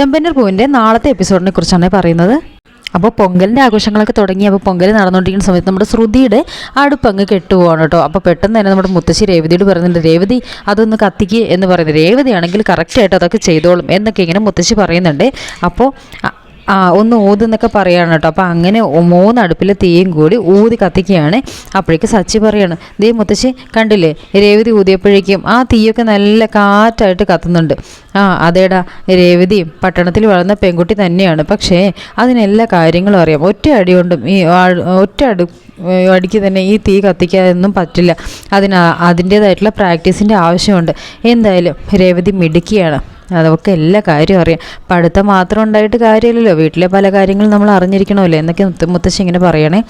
ചെമ്പന്നൂർ പൂവിന്റെ നാളത്തെ എപ്പിസോഡിനെ കുറിച്ചാണ് പറയുന്നത്. അപ്പോൾ പൊങ്കലിന്റെ ആഘോഷങ്ങളൊക്കെ തുടങ്ങി അപ്പോൾ പൊങ്കൽ നടന്നുകൊണ്ടിരിക്കുന്ന സമയത്ത് നമ്മുടെ ശ്രുതിയുടെ അടുപ്പങ്ങ് കെട്ടുപോകണം കേട്ടോ. അപ്പോൾ പെട്ടെന്ന് തന്നെ നമ്മുടെ മുത്തശ്ശി രേവതിയോട് പറയുന്നുണ്ട് രേവതി അതൊന്ന് കത്തിക്ക് എന്ന് പറയുന്നത്. രേവതിയാണെങ്കിൽ കറക്റ്റായിട്ട് അതൊക്കെ ചെയ്തോളും എന്നൊക്കെ ഇങ്ങനെ മുത്തശ്ശി പറയുന്നുണ്ട്. അപ്പോൾ ഒന്ന് ഊതെന്നൊക്കെ പറയാണ് കേട്ടോ. അപ്പോൾ അങ്ങനെ മൂന്ന് അടുപ്പിലെ തീയും കൂടി ഊതി കത്തിക്കുകയാണ്. അപ്പോഴേക്ക് സച്ചി പറയാണ് ദേ മുത്തശ്ശി കണ്ടില്ലേ? രേവതി ഊതിയപ്പോഴേക്കും ആ തീയൊക്കെ നല്ല കാറ്റായിട്ട് കത്തുന്നുണ്ട്. ആ അതേടാ രേവതിയും പട്ടണത്തിൽ വളർന്ന പെൺകുട്ടി തന്നെയാണ്. പക്ഷേ അതിനെല്ലാ കാര്യങ്ങളും അറിയാം. ഒറ്റ അടി കൊണ്ടും ഈ ഒറ്റ അടു അടിക്ക് തന്നെ ഈ തീ കത്തിക്കാനൊന്നും പറ്റില്ല. അതിന് ആ- അതിന്റേതായിട്ടുള്ള പ്രാക്ടീസിന്റെ ആവശ്യമുണ്ട്. എന്തായാലും രേവതി മിടുക്കിയാണ്. അതൊക്കെ എല്ലാ കാര്യവും അറിയാം. പഠിത്തം മാത്രം ഉണ്ടായിട്ട് കാര്യമില്ലല്ലോ. വീട്ടിലെ പല കാര്യങ്ങളും നമ്മൾ അറിഞ്ഞിരിക്കണമല്ലോ. എന്നൊക്കെ മുത്തശ്ശി ഇങ്ങനെ പറയണേ.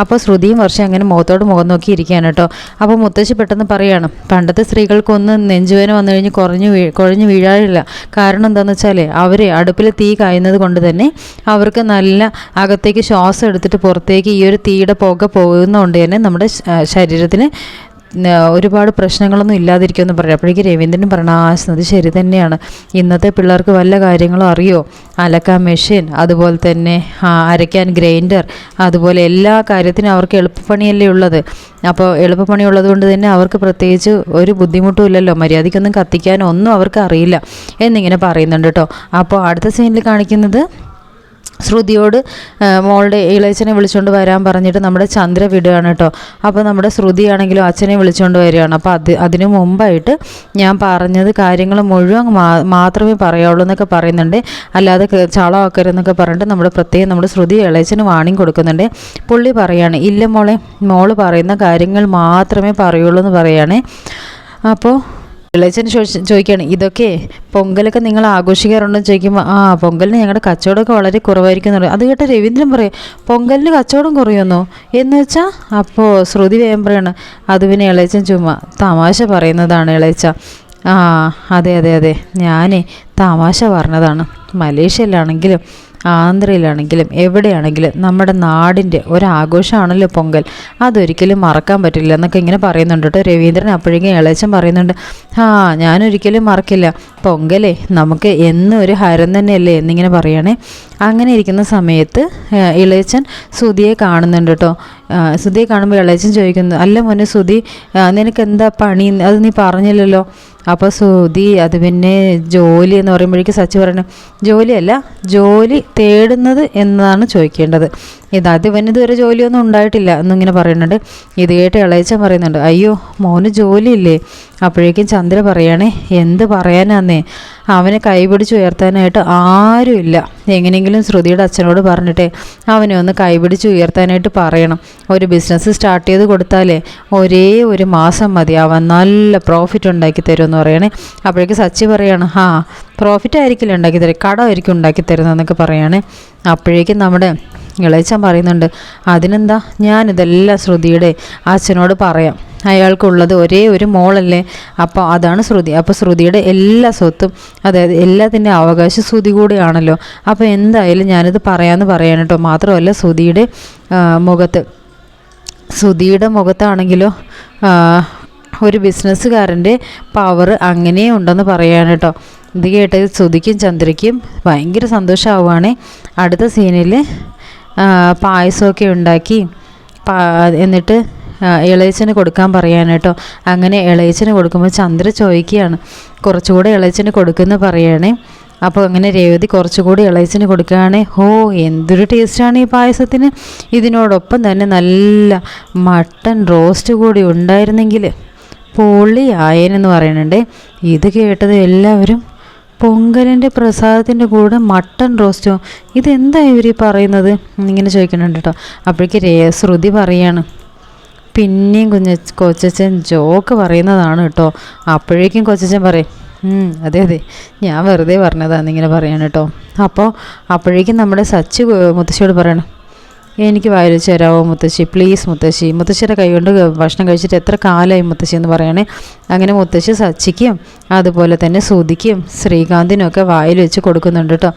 അപ്പോൾ ശ്രുതിയും വർഷം അങ്ങനെ മുഖത്തോട് മുഖം നോക്കി ഇരിക്കുകയാണ് കേട്ടോ. അപ്പോൾ മുത്തശ്ശി പെട്ടെന്ന് പറയാണ് പണ്ടത്തെ സ്ത്രീകൾക്കൊന്ന് നെഞ്ചുവേന വന്നു കഴിഞ്ഞ് കുറഞ്ഞു വീ കുഴഞ്ഞു വീഴാറില്ല. കാരണം എന്താണെന്ന് വെച്ചാൽ അവർ അടുപ്പിൽ തീ കായുന്നത് കൊണ്ട് തന്നെ അവർക്ക് നല്ല അകത്തേക്ക് ശ്വാസം എടുത്തിട്ട് പുറത്തേക്ക് ഈ ഒരു തീയുടെ പുക പോകുന്നതുകൊണ്ട് തന്നെ നമ്മുടെ ശരീരത്തിന് ഒരുപാട് പ്രശ്നങ്ങളൊന്നും ഇല്ലാതിരിക്കുമെന്ന് പറയാം. അപ്പോഴേക്കും രവീന്ദ്രൻ പറഞ്ഞു ആ അത് ശരി തന്നെയാണ്. ഇന്നത്തെ പിള്ളേർക്ക് വല്ല കാര്യങ്ങളും അറിയോ? അലക്കാൻ മെഷീൻ അതുപോലെ തന്നെ അരയ്ക്കാൻ ഗ്രൈൻഡർ അതുപോലെ എല്ലാ കാര്യത്തിനും അവർക്ക് എളുപ്പപ്പണിയല്ലേ ഉള്ളത്. അപ്പോൾ എളുപ്പപ്പണി ഉള്ളത് കൊണ്ട് തന്നെ അവർക്ക് പ്രത്യേകിച്ച് ഒരു ബുദ്ധിമുട്ടും ഇല്ലല്ലോ. മര്യാദയ്ക്കൊന്നും കത്തിക്കാനോ ഒന്നും അവർക്ക് അറിയില്ല. എന്നിങ്ങനെ പറയുന്നുണ്ട് കേട്ടോ അപ്പോൾ അടുത്ത സീനിൽ കാണിക്കുന്നത് ശ്രുതിയോട് മോളുടെ ഇളയച്ചനെ വിളിച്ചുകൊണ്ട് വരാൻ പറഞ്ഞിട്ട് നമ്മുടെ ചന്ദ്ര വിടുകയാണ് കേട്ടോ. അപ്പോൾ നമ്മുടെ ശ്രുതിയാണെങ്കിലും അച്ഛനെ വിളിച്ചുകൊണ്ട് വരികയാണ്. അപ്പോൾ അത് അതിനു മുമ്പായിട്ട് ഞാൻ പറഞ്ഞത് കാര്യങ്ങൾ മുഴുവൻ മാത്രമേ പറയാവുള്ളൂ എന്നൊക്കെ പറയുന്നുണ്ട്. അല്ലാതെ ചളമാക്കരുതെന്നൊക്കെ പറഞ്ഞിട്ട് നമ്മുടെ പ്രത്യേകം നമ്മുടെ ശ്രുതി ഇളയച്ചന് വാണിംഗ് കൊടുക്കുന്നുണ്ട്. പുള്ളി പറയാണ് ഇല്ല മോളെ മോൾ പറയുന്ന കാര്യങ്ങൾ മാത്രമേ പറയുള്ളൂ എന്ന് പറയുകയാണേ അപ്പോൾ ഇളയച്ചൻ ചോദിക്കുകയാണ് ഇതൊക്കെ പൊങ്കലൊക്കെ നിങ്ങൾ ആഘോഷിക്കാറുണ്ടെന്ന് ചോദിക്കുമ്പോൾ ആ പൊങ്കലിന് ഞങ്ങളുടെ കച്ചവടമൊക്കെ വളരെ കുറവായിരിക്കും. എന്ന് പറയും. അത് കേട്ട രവീന്ദ്രൻ പറയും പൊങ്കലിന് കച്ചവടം കുറയുമെന്നോ? എന്ന് വെച്ചാൽ അപ്പോൾ ശ്രുതി വേഗം പറയാണ് അത് പിന്നെ ഇളയച്ചൻ ചുമ്മാ തമാശ പറയുന്നതാണ് ഇളയച്ച. ആ അതെ അതെ അതെ. ഞാനേ തമാശ പറഞ്ഞതാണ്. മലേഷ്യയിലാണെങ്കിലും ആന്ധ്രയിലാണെങ്കിലും എവിടെയാണെങ്കിലും നമ്മുടെ നാടിന്റെ ഒരാഘോഷമാണല്ലോ പൊങ്കൽ. അതൊരിക്കലും മറക്കാൻ പറ്റില്ല എന്നൊക്കെ ഇങ്ങനെ പറയുന്നുണ്ട് കേട്ടോ. രവീന്ദ്രൻ അപ്പോഴേക്കും ഇളയച്ചൻ പറയുന്നുണ്ട് ആ ഞാനൊരിക്കലും മറക്കില്ല. പൊങ്കലേ നമുക്ക് എന്നും ഒരു ഹരം തന്നെയല്ലേ? എന്നിങ്ങനെ പറയണേ. അങ്ങനെ ഇരിക്കുന്ന സമയത്ത് ഇളയച്ചൻ സുധിയെ കാണുന്നുണ്ട് കേട്ടോ. സുതിയെ കാണുമ്പോൾ ഇളയച്ചൻ ചോദിക്കുന്നു അല്ല മോനെ ആ, നിനക്ക് എന്താ പണി? അത് നീ പറഞ്ഞില്ലല്ലോ. അപ്പോൾ ശ്രുതി അത് പിന്നെ ജോലി എന്ന് പറയുമ്പോഴേക്കും സച്ച് പറഞ്ഞു ജോലിയല്ല ജോലി തേടുന്നത് എന്നാണ് ചോദിക്കേണ്ടത്. ഇത് അത് പിന്നെ ഇതുവരെ ജോലിയൊന്നും ഉണ്ടായിട്ടില്ല എന്നിങ്ങനെ പറയുന്നുണ്ട്. ഇത് കേട്ട് ഇളയച്ചൻ പറയുന്നുണ്ട് അയ്യോ മോന് ജോലിയില്ലേ? അപ്പോഴേക്കും ചന്ദ്ര പറയണേ എന്ത് പറയാനാന്നേ? അവനെ കൈപിടിച്ച് ഉയർത്താനായിട്ട് ആരുമില്ല. എങ്ങനെയെങ്കിലും ശ്രുതിയുടെ അച്ഛനോട് പറഞ്ഞിട്ടേ അവനെ ഒന്ന് കൈപിടിച്ച് ഉയർത്താനായിട്ട് പറയണം. ഒരു ബിസിനസ് സ്റ്റാർട്ട് ചെയ്ത് കൊടുത്താലേ ഒരേ ഒരു മാസം മതി. അവൻ നല്ല പ്രോഫിറ്റ് ഉണ്ടാക്കി തരുമെന്ന് പറയണേ. അപ്പോഴേക്ക് സച്ചി പറയാണ് ആ പ്രോഫിറ്റ് ആയിരിക്കില്ല ഉണ്ടാക്കി തരും കടമായിരിക്കും ഉണ്ടാക്കി തരുന്നതെന്നൊക്കെ പറയുകയാണ് അപ്പോഴേക്കും നമ്മുടെ ഇളയച്ചൻ പറയുന്നുണ്ട് അതിനെന്താ? ഞാനിതെല്ലാം ശ്രുതിയുടെ അച്ഛനോട് പറയാം. അയാൾക്കുള്ളത് ഒരേ ഒരു മോളല്ലേ? അപ്പോൾ അതാണ് ശ്രുതി. അപ്പോൾ ശ്രുതിയുടെ എല്ലാ സ്വത്തും അതായത് എല്ലാത്തിന്റെ അവകാശം ശ്രുതി കൂടെയാണല്ലോ. അപ്പോൾ എന്തായാലും ഞാനിത് പറയാമെന്ന് പറയാൻ കേട്ടോ മാത്രമല്ല ശ്രുതിയുടെ മുഖത്ത്. ശ്രുതിയുടെ മുഖത്താണെങ്കിലോ ഒരു ബിസിനസ്സുകാരന്റെ പവർ അങ്ങനെ ഉണ്ടെന്ന് പറയാൻ കേട്ടോ ഇത് കേട്ട് ശ്രുതിക്കും ചന്ദ്രയ്ക്കും ഭയങ്കര സന്തോഷമാവുകയാണ് അടുത്ത സീനിൽ പായസമൊക്കെ ഉണ്ടാക്കി എന്നിട്ട് ഇളയച്ചന് കൊടുക്കാൻ പറയാൻ കേട്ടോ. അങ്ങനെ ഇളയച്ചന് കൊടുക്കുമ്പോൾ ചന്ദ്ര ചോദിക്കുകയാണ് കുറച്ചുകൂടെ ഇളയച്ചന് കൊടുക്കുന്ന പറയണേ. അപ്പോൾ അങ്ങനെ രേവതി കുറച്ചുകൂടി ഇളയച്ചന് കൊടുക്കുകയാണേ ഹോ എന്തൊരു ടേസ്റ്റാണ് ഈ പായസത്തിന്. ഇതിനോടൊപ്പം തന്നെ നല്ല മട്ടൺ റോസ്റ്റ് കൂടി ഉണ്ടായിരുന്നെങ്കിൽ പൊളി ആയനെന്ന് പറയുന്നുണ്ട് ഇത് കേട്ടത് എല്ലാവരും പൊങ്കലിന്റെ പ്രസാദത്തിന്റെ കൂടെ മട്ടൺ റോസ്റ്റോ? ഇതെന്താ ഇവർ പറയുന്നത്? ഇങ്ങനെ ചോദിക്കുന്നുണ്ട് കേട്ടോ. അപ്പോഴേക്ക് രേ ശ്രുതി പറയാണ്. പിന്നെയും കുഞ്ഞ കൊച്ചച്ഛൻ ജോക്ക് പറയുന്നതാണ് കേട്ടോ. അപ്പോഴേക്കും കൊച്ചച്ഛൻ പറയും "ഉം, അതെ അതെ. ഞാൻ വെറുതെ പറഞ്ഞതാണ് ഇങ്ങനെ പറയാണ് കേട്ടോ. അപ്പോൾ അപ്പോഴേക്കും നമ്മുടെ സച്ച് മുത്തശ്ശിയോട് പറയണം എനിക്ക് വായിൽ വെച്ച് തരാമോ മുത്തശ്ശി? പ്ലീസ് മുത്തശ്ശി. മുത്തശ്ശിയുടെ കൈകൊണ്ട് ഭക്ഷണം കഴിച്ചിട്ട് എത്ര കാലമായി മുത്തശ്ശി എന്ന് പറയണേ? അങ്ങനെ മുത്തശ്ശി സച്ചിക്കും അതുപോലെ തന്നെ സുധിക്കും ശ്രീകാന്തിനും ഒക്കെ വായിൽ വെച്ച് കൊടുക്കുന്നുണ്ട് കേട്ടോ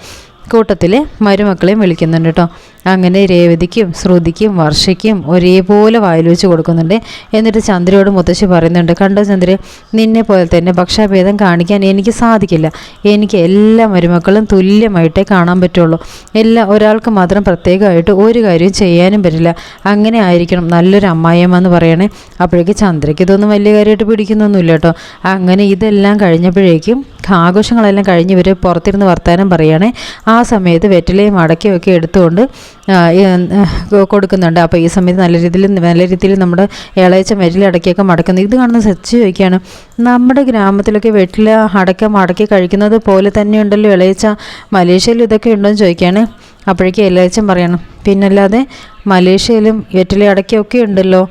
കൂട്ടത്തിൽ മരുമക്കളെയും വിളിക്കുന്നുണ്ട് കേട്ടോ അങ്ങനെ രേവതിക്കും ശ്രുതിക്കും വർഷയ്ക്കും ഒരേപോലെ വായിൽ വെച്ച് കൊടുക്കുന്നുണ്ട്. എന്നിട്ട് ചന്ദ്രയോട് മുത്തശ്ശി പറയുന്നുണ്ട് കണ്ടോ ചന്ദ്ര നിന്നെ പോലെ തന്നെ ഭക്ഷാഭേദം കാണിക്കാൻ എനിക്ക് സാധിക്കില്ല. എനിക്ക് എല്ലാ മരുമക്കളും തുല്യമായിട്ടേ കാണാൻ പറ്റുള്ളൂ. എല്ലാ ഒരാൾക്ക് മാത്രം പ്രത്യേകമായിട്ട് ഒരു കാര്യവും ചെയ്യാനും പറ്റില്ല. അങ്ങനെ ആയിരിക്കണം നല്ലൊരു അമ്മായിയമ്മ എന്ന് പറയണേ. അപ്പോഴേക്ക് ചന്ദ്രയ്ക്ക് ഇതൊന്നും വലിയ കാര്യമായിട്ട് പിടിക്കുന്നൊന്നുമില്ല കേട്ടോ. അങ്ങനെ ഇതെല്ലാം കഴിഞ്ഞപ്പോഴേക്കും ആഘോഷങ്ങളെല്ലാം കഴിഞ്ഞ് ഇവർ പുറത്തിരുന്ന് വർത്തമാനം പറയുകയാണെ ആ സമയത്ത് വെറ്റിലയും അടക്കയും ഒക്കെ എടുത്തുകൊണ്ട് കൊടുക്കുന്നുണ്ട്. അപ്പോൾ ഈ സമയത്ത് നല്ല രീതിയിൽ നല്ല രീതിയിൽ നമ്മുടെ ഇളയച്ച വെറ്റില അടക്കിയൊക്കെ മടക്കുന്നു. ഇത് കാണുന്ന സച്ച് ചോദിക്കുകയാണ് നമ്മുടെ ഗ്രാമത്തിലൊക്കെ വെറ്റില അടക്ക മടക്കി കഴിക്കുന്നത് പോലെ തന്നെയുണ്ടല്ലോ ഇളയച്ച. മലേഷ്യയിൽ ഇതൊക്കെ ഉണ്ടോ എന്ന് ചോദിക്കുകയാണ്. അപ്പോഴേക്കും ഇളയച്ചൻ പറയണം പിന്നല്ലാതെ മലേഷ്യയിലും വെറ്റില അടക്കയൊക്കെ ഉണ്ടല്ലോ.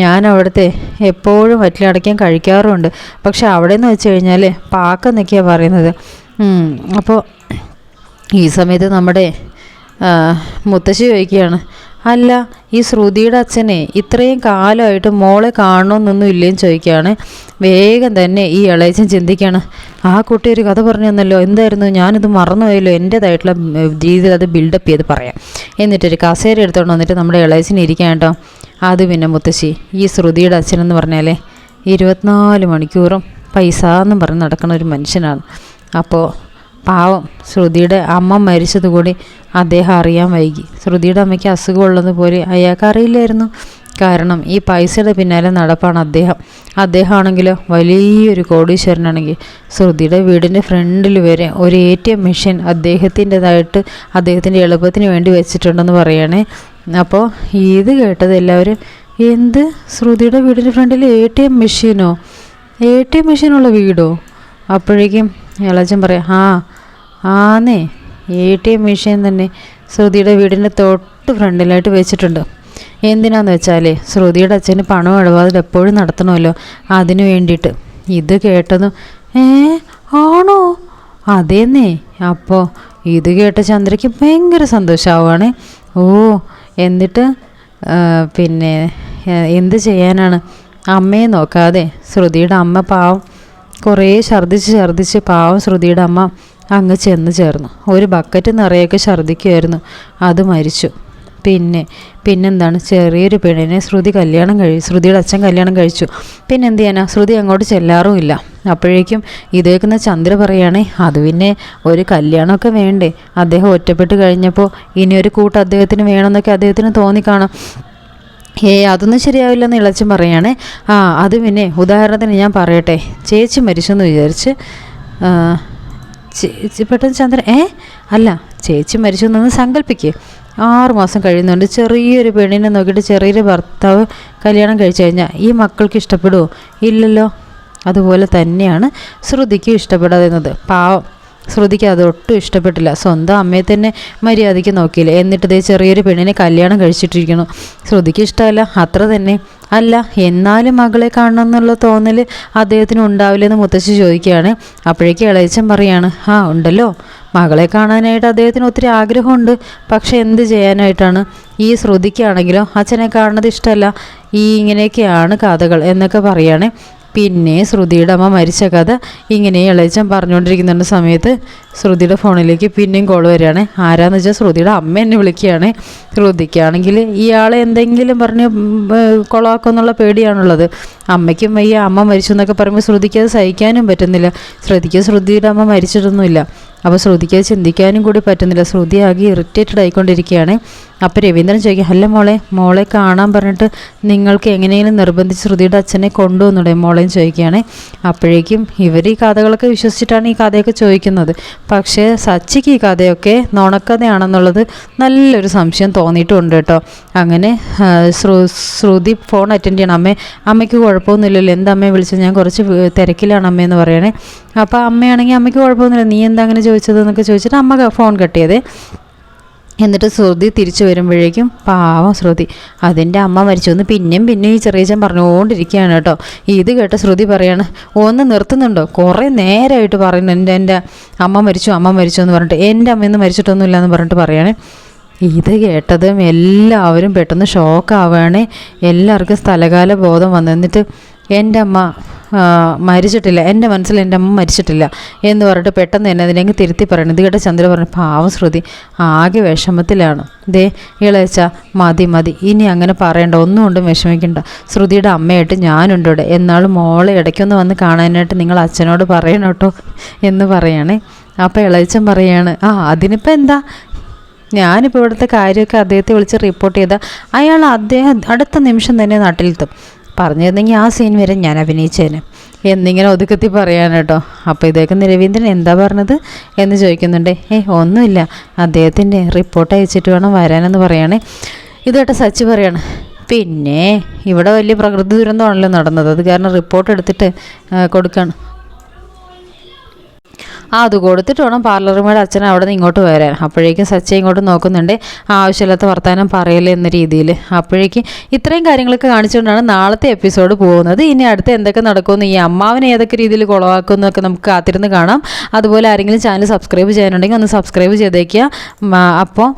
ഞാൻ അവിടുത്തെ എപ്പോഴും വെറ്റിലെ അടയ്ക്കാൻ കഴിക്കാറുമുണ്ട് പക്ഷെ അവിടെ നിന്ന് വെച്ച് കഴിഞ്ഞാൽ പാക്കെന്നൊക്കെയാണ് പറയുന്നത്. അപ്പോൾ ഈ സമയത്ത് നമ്മുടെ മുത്തശ്ശി ചോദിക്കുകയാണ് അല്ല ഈ ശ്രുതിയുടെ അച്ഛനെ ഇത്രയും കാലമായിട്ട് മോളെ കാണണമെന്നൊന്നും ഇല്ലേന്ന് ചോദിക്കുകയാണ്. വേഗം തന്നെ ഈ ഇളയച്ചൻ ചിന്തിക്കുകയാണ് ആ കുട്ടി ഒരു കഥ പറഞ്ഞു തന്നല്ലോ എന്തായിരുന്നു? ഞാനിത് മറന്നുപോയല്ലോ എന്റേതായിട്ടുള്ള രീതിയിൽ അത് ബിൽഡപ്പ് ചെയ്ത് പറയാം. എന്നിട്ടൊരു കസേര എടുത്തോണ്ട് വന്നിട്ട് നമ്മുടെ ഇളയച്ചൻ ഇരിക്കാൻ കേട്ടോ. അത് പിന്നെ മുത്തശ്ശി ഈ ശ്രുതിയുടെ അച്ഛനെന്ന് പറഞ്ഞാലേ ഇരുപത്തിനാല് മണിക്കൂറും പൈസ എന്നും പറഞ്ഞ് നടക്കുന്ന ഒരു മനുഷ്യനാണ്. അപ്പോൾ പാവം. ശ്രുതിയുടെ അമ്മ മരിച്ചത് കൂടി അദ്ദേഹം അറിയാൻ വൈകി. ശ്രുതിയുടെ അമ്മയ്ക്ക് അസുഖമുള്ളത് പോലെ അയാൾക്ക് അറിയില്ലായിരുന്നു. കാരണം ഈ പൈസയുടെ പിന്നാലെ നടപ്പാണ് അദ്ദേഹം. അദ്ദേഹമാണെങ്കിലോ വലിയൊരു കോടീശ്വരനാണെങ്കിൽ ശ്രുതിയുടെ വീടിന്റെ ഫ്രണ്ടിൽ വരെ ഒരു എ ടി എം മെഷീൻ അദ്ദേഹത്തിന്റെതായിട്ട് അദ്ദേഹത്തിന്റെ എളുപ്പത്തിന് വേണ്ടി വെച്ചിട്ടുണ്ടെന്ന് പറയണേ. അപ്പോൾ ഇത് കേട്ടത് എല്ലാവരും എന്ത്? ശ്രുതിയുടെ വീടിന്റെ ഫ്രണ്ടിൽ എ ടി എം മെഷീനോ? എ ടി എം മെഷീനുള്ള വീടോ? അപ്പോഴേക്കും ഇളച്ചൻ പറയാം ആ ആന്നേ എ ടി എം മെഷീൻ തന്നെ ശ്രുതിയുടെ വീടിന്റെ തൊട്ട് ഫ്രണ്ടിലായിട്ട് വെച്ചിട്ടുണ്ട്. എന്തിനാന്ന് വെച്ചാലേ ശ്രുതിയുടെ അച്ഛന് പണം ഇടപാടിൽ എപ്പോഴും നടത്തണമല്ലോ അതിനു വേണ്ടിയിട്ട്. ഇത് കേട്ടതും ഏ ആണോ? അതേന്നേ അപ്പോൾ ഇത് കേട്ട ചന്ദ്രയ്ക്ക് ഭയങ്കര സന്തോഷമാവുകയാണ് ഓ എന്നിട്ട് പിന്നെ എന്ത് ചെയ്യാനാണ്? അമ്മയെ നോക്കാതെ ശ്രുതിയുടെ അമ്മ പാവം കുറേ ഛർദ്ദിച്ച് ഛർദ്ദിച്ച് പാവം ശ്രുതിയുടെ അമ്മ അങ്ങ് ചെന്ന് ചേർന്നു. ഒരു ബക്കറ്റ് നിറയൊക്കെ ഛർദ്ദിക്കുമായിരുന്നു അത് മരിച്ചു. പിന്നെ പിന്നെന്താണ്? ചെറിയൊരു പെണ്ണിനെ ശ്രുതി കല്യാണം കഴിച്ചു ശ്രുതിയുടെ അച്ഛൻ കല്യാണം കഴിച്ചു. പിന്നെ എന്ത് ചെയ്യാനാ? ശ്രുതി അങ്ങോട്ട് ചെല്ലാറുമില്ല. അപ്പോഴേക്കും ഇതേക്കുന്ന ചന്ദ്ര പറയുകയാണേ അത് പിന്നെ ഒരു കല്യാണമൊക്കെ വേണ്ടേ? അദ്ദേഹം ഒറ്റപ്പെട്ട് കഴിഞ്ഞപ്പോൾ ഇനി ഒരു കൂട്ട് അദ്ദേഹത്തിന് വേണമെന്നൊക്കെ അദ്ദേഹത്തിന് തോന്നിക്കാണാം ഏ അതൊന്നും ശരിയാവില്ലെന്ന് ഇളച്ചൻ പറയുകയാണേ ആ അത് പിന്നെ ഉദാഹരണത്തിന് ഞാൻ പറയട്ടെ. ചേച്ചി മരിച്ചെന്ന് വിചാരിച്ച് ചേച്ചി പെട്ടെന്ന് ചന്ദ്രൻ ഏ? അല്ല ചേച്ചി മരിച്ചു എന്നൊന്ന് സങ്കല്പിക്കുക ആറ് മാസം കഴിയുന്നുണ്ട്. ചെറിയൊരു പെണ്ണിനെ നോക്കിയിട്ട് ചെറിയൊരു ഭർത്താവ് കല്യാണം കഴിച്ചു കഴിഞ്ഞാൽ ഈ മക്കൾക്ക് ഇഷ്ടപ്പെടുമോ ഇല്ലല്ലോ. അതുപോലെ തന്നെയാണ് ശ്രുതിക്കും ഇഷ്ടപ്പെടാതെ പാവം. ശ്രുതിക്ക് ഒട്ടും ഇഷ്ടപ്പെട്ടില്ല. സ്വന്തം അമ്മയെ തന്നെ മര്യാദയ്ക്ക് നോക്കിയില്ല? എന്നിട്ട് ഇതേ ചെറിയൊരു പെണ്ണിനെ കല്യാണം കഴിച്ചിട്ടിരിക്കുന്നു. ശ്രുതിക്ക് ഇഷ്ടമല്ല. അത്ര തന്നെ. അല്ല എന്നാലും മകളെ കാണണം എന്നുള്ള തോന്നൽ അദ്ദേഹത്തിന് ഉണ്ടാവില്ലെന്ന് മുത്തശ്ശി ചോദിക്കുകയാണ്. അപ്പോഴേക്ക് ഇളയച്ചൻ പറയാണ് ആ ഉണ്ടല്ലോ. മകളെ കാണാനായിട്ട് അദ്ദേഹത്തിന് ഒത്തിരി ആഗ്രഹമുണ്ട്. പക്ഷെ എന്ത് ചെയ്യാനായിട്ടാണ്? ഈ ശ്രുതിക്കാണെങ്കിലോ അച്ഛനെ കാണുന്നത് ഇഷ്ടമല്ല. ഈ ഇങ്ങനെയൊക്കെയാണ് കഥകൾ എന്നൊക്കെ പറയുകയാണ് പിന്നെ ശ്രുതിയുടെ അമ്മ മരിച്ച കഥ ഇങ്ങനെ ഇളയച്ചൻ പറഞ്ഞുകൊണ്ടിരിക്കുന്ന സമയത്ത് ശ്രുതിയുടെ ഫോണിലേക്ക് പിന്നെയും കോൾ വരികയാണ്. ആരാന്ന് വെച്ചാൽ ശ്രുതിയുടെ അമ്മ എന്നെ വിളിക്കുകയാണ്. ശ്രുതിക്കാണെങ്കിൽ ഇയാളെ എന്തെങ്കിലും പറഞ്ഞ് കൊളാക്കുന്നുള്ള പേടിയാണുള്ളത്. അമ്മയ്ക്കും വയ്യ അമ്മ മരിച്ചു എന്നൊക്കെ പറയുമ്പോൾ ശ്രുതിക്ക് അത് സഹിക്കാനും പറ്റുന്നില്ല. ശ്രുതിക്ക് ശ്രുതിയുടെ അമ്മ മരിച്ചിട്ടൊന്നുമില്ല. അപ്പോൾ ശ്രുതിക്ക് ചിന്തിക്കാനും കൂടി പറ്റുന്നില്ല. ശ്രുതി ആകെ ഇറിറ്റേറ്റഡ് ആയിക്കൊണ്ടിരിക്കുകയാണ്. അപ്പോൾ രവീന്ദ്രൻ ചോദിക്കും അല്ല മോളെ മോളെ കാണാൻ പറഞ്ഞിട്ട് നിങ്ങൾക്ക് എങ്ങനെയെങ്കിലും നിർബന്ധിച്ച് ശ്രുതിയുടെ അച്ഛനെ കൊണ്ടുവന്നൂടെ? മോളെയും ചോദിക്കുകയാണ്. അപ്പോഴേക്കും ഇവർ ഈ കഥകളൊക്കെ വിശ്വസിച്ചിട്ടാണ് ഈ കഥയൊക്കെ ചോദിക്കുന്നത്. പക്ഷേ സച്ചിക്ക് ഈ കഥയൊക്കെ നുണക്കഥയാണെന്നുള്ളത് നല്ലൊരു സംശയം തോന്നിയിട്ടുണ്ട് കേട്ടോ. അങ്ങനെ ശ്രുതി ഫോൺ അറ്റൻഡ് ചെയ്യണം. അമ്മേ അമ്മയ്ക്ക് കുഴപ്പമൊന്നുമില്ലല്ലോ. എന്താ അമ്മയെ വിളിച്ചത്? ഞാൻ കുറച്ച് തിരക്കിലാണ് അമ്മയെന്ന് പറയണേ. അപ്പോൾ അമ്മയാണെങ്കിൽ അമ്മയ്ക്ക് കുഴപ്പമൊന്നുമില്ല. നീ എന്താ അങ്ങനെ ചോദിച്ചത് എന്നൊക്കെ ചോദിച്ചിട്ട് അമ്മ ഫോൺ കട്ട് ചെയ്തേ. എന്നിട്ട് ശ്രുതി തിരിച്ചു വരുമ്പോഴേക്കും പാവം ശ്രുതി. അതിന്റെ അമ്മ മരിച്ചു എന്ന് പിന്നെയും പിന്നെയും ഈ ചെറിയച്ചൻ പറഞ്ഞുകൊണ്ടിരിക്കുകയാണ് കേട്ടോ. ഇത് കേട്ട ശ്രുതി പറയാണ് ഒന്ന് നിർത്തുന്നുണ്ടോ? കുറേ നേരമായിട്ട് പറയുന്നു എന്റെ എന്റെ അമ്മ മരിച്ചു അമ്മ മരിച്ചു എന്ന് പറഞ്ഞിട്ട് എന്റെ അമ്മയൊന്നും മരിച്ചിട്ടൊന്നുമില്ല എന്ന് പറഞ്ഞിട്ട് പറയുകയാണ് ഇത് കേട്ടതും എല്ലാവരും പെട്ടെന്ന് ഷോക്കാവുകയാണ് എല്ലാവർക്കും സ്ഥലകാല ബോധം വന്നു. എന്നിട്ട് എന്റെ അമ്മ മരിച്ചിട്ടില്ല. എന്റെ മനസ്സിൽ എന്റെ അമ്മ മരിച്ചിട്ടില്ല എന്ന് പറഞ്ഞിട്ട് പെട്ടെന്ന് തന്നെ അതിനെങ്കിൽ തിരുത്തി പറയണം. ഇത് കേട്ട ചന്ദ്ര പറഞ്ഞു പാവം ശ്രുതി ആകെ വിഷമത്തിലാണ്. ദേ ഇളയച്ച മതി മതി ഇനി അങ്ങനെ പറയണ്ട ഒന്നും കൊണ്ടും വിഷമിക്കണ്ട. ശ്രുതിയുടെ അമ്മയായിട്ട് ഞാനുണ്ട് ഇവിടെ. എന്നാലും മോളെ ഇടയ്ക്കൊന്ന് വന്ന് കാണാനായിട്ട് നിങ്ങൾ അച്ഛനോട് പറയണം കേട്ടോ എന്ന് പറയണേ. അപ്പോൾ ഇളയച്ചൻ പറയാണ് ആ അതിനിപ്പോൾ എന്താ? ഞാനിപ്പോൾ ഇവിടുത്തെ കാര്യമൊക്കെ അദ്ദേഹത്തെ വിളിച്ച് റിപ്പോർട്ട് ചെയ്താൽ അയാൾ അദ്ദേഹം അടുത്ത നിമിഷം തന്നെ നാട്ടിലെത്തും. പറഞ്ഞിരുന്നെങ്കിൽ ആ സീൻ വരെ ഞാൻ അഭിനയിച്ചേനെ. എന്നിങ്ങനെ ഒതുക്കത്തി പറയാൻ കേട്ടോ. അപ്പോൾ ഇതൊക്കെ രവീന്ദ്രൻ എന്താ പറഞ്ഞത് എന്ന് ചോദിക്കുന്നുണ്ട്. ഏ ഒന്നുമില്ല. അദ്ദേഹത്തിന്റെ റിപ്പോർട്ട് അയച്ചിട്ട് വേണം വരാനെന്ന് പറയാണ്. ഇത് കേട്ടോ സച്ചി പറയാണ് പിന്നെ ഇവിടെ വലിയ പ്രകൃതി ദുരന്തമാണല്ലോ നടന്നത്. അത് കാരണം റിപ്പോർട്ട് എടുത്തിട്ട് കൊടുക്കാണ്. ആ അത് കൊടുത്തിട്ട് വേണം പാർലറുമായിട്ട് അച്ഛൻ അവിടെ നിന്ന് ഇങ്ങോട്ട് വരാൻ. അപ്പോഴേക്കും സച്ച ഇങ്ങോട്ട് നോക്കുന്നുണ്ട്. ആവശ്യമില്ലാത്ത വർത്തമാനം പറയല്ലേ എന്ന രീതിയിൽ അപ്പോഴേക്കും ഇത്രയും കാര്യങ്ങളൊക്കെ കാണിച്ചുകൊണ്ടാണ് നാളത്തെ എപ്പിസോഡ് പോകുന്നത്. ഇനി അടുത്ത് എന്തൊക്കെ നടക്കുമെന്ന് ഈ അമ്മാവിനെ ഏതൊക്കെ രീതിയിൽ കുളവാക്കുമെന്നൊക്കെ നമുക്ക് കാത്തിരുന്ന് കാണാം. അതുപോലെ ആരെങ്കിലും ചാനൽ സബ്സ്ക്രൈബ് ചെയ്യാനുണ്ടെങ്കിൽ ഒന്ന് സബ്സ്ക്രൈബ് ചെയ്തേക്കുക. അപ്പോൾ